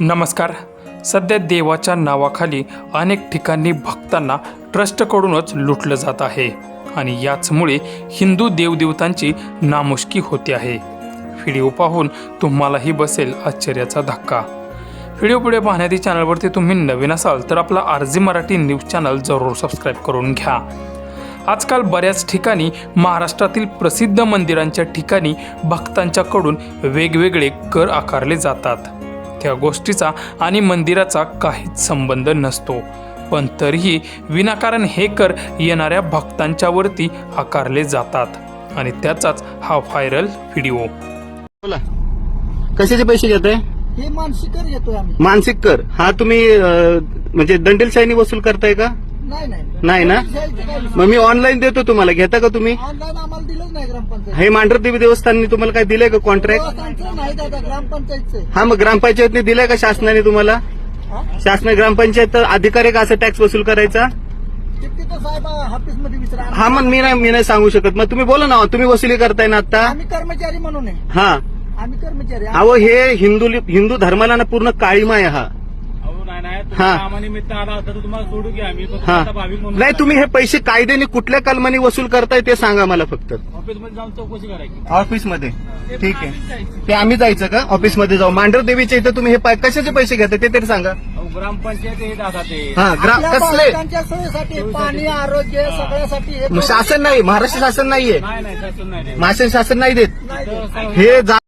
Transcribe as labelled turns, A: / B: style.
A: नमस्कार. सध्या देवाच्या नावाखाली अनेक ठिकाणी भक्तांना ट्रस्टकडूनच लुटलं जात आहे आणि याचमुळे हिंदू देवदेवतांची नामुष्की होते आहे. व्हिडिओ पाहून तुम्हालाही बसेल आश्चर्याचा धक्का. व्हिडिओ पुढे पाहण्याआधी चॅनलवरती तुम्ही नवीन असाल तर आपला आरजी मराठी न्यूज चॅनल जरूर सबस्क्राईब करून घ्या. आजकाल बऱ्याच ठिकाणी महाराष्ट्रातील प्रसिद्ध मंदिरांच्या ठिकाणी भक्तांच्याकडून वेगवेगळे कर आकारले जातात. त्या गोष्टीचा आणि मंदिराचा काहीच संबंध नसतो. पण तरीही विनाकारण हे कर येणाऱ्या भक्तांच्यावरती आकारले जातात आणि त्याचाच हा व्हायरल व्हिडिओ.
B: बोला. कशाचे पैसे घेताय?
C: हे मानसिकर घेतोय आम्ही.
B: मानसिक कर. हा तुम्ही अं, म्हणजे दंडेलशाहीने वसूल करताय का?
C: नाही नाही.
B: नाही ना? मग मी ऑनलाईन देतो तुम्हाला. घेता का तुम्ही?
C: ऑनलाईन आम्हाला दिलंच नाही ग्रामपंचायत.
B: हे मांढरदेवी देवस्थानने तुम्हाला काय दिलंय का कॉन्ट्रॅक्ट
C: देवस्थानचं नाही दादा ग्रामपंचायतचं. आहे.
B: हा मग ग्रामपंचायतने दिलंय का शासनाने तुम्हाला?
C: हा?
B: शासन ग्रामपंचायत अधिकारी का असं टॅक्स वसूल करायचा?
C: ते तिथं साहेब ऑफिसमध्ये विचारा.
B: हा मग मी नाही मी नाही सांगू शकत. मग तुम्ही बोला ना तुम्ही वसुली करताय ना आता?
C: आम्ही कर्मचारी म्हणून आहे.
B: हा.
C: आम्ही कर्मचारी
B: अहो हे हिंदू हिंदू धर्माला ना पूर्ण काळीमा आहे हा.
D: तुम्ही
B: हा.
D: कामानिमित्त आला तर तुम्हाला सोडू घ्या. आम्ही
B: हा.
D: आता भाविक म्हणून
B: नाही तुम्ही हे पैसे कायद्याने कुठल्या कलमाने वसूल करताय ते सांगा मला फक्त.
D: ऑफिसमध्ये जाऊन चौकशी करायची.
B: ऑफिसमध्ये. ठीक आहे. ते आम्ही जायचं का? ऑफिसमध्ये जाऊ. मांढर देवीच्या इथं तुम्ही हे पै- कशाचे पैसे घेता ते तरी सांगा.
D: अहो ग्रामपंचायत हे दादा ते.
B: हा ग्राम
C: आपल्या
B: कसले?
C: बालकांच्या सोयीसाठी पाणी आरोग्य सगळ्यासाठी हे
B: मग शासन नाही महाराष्ट्र शासन नाहीये.
D: नाही नाही शासन नाही
B: महाराष्ट्र शासन नाही देत.
C: नाही देत.
B: हे जा-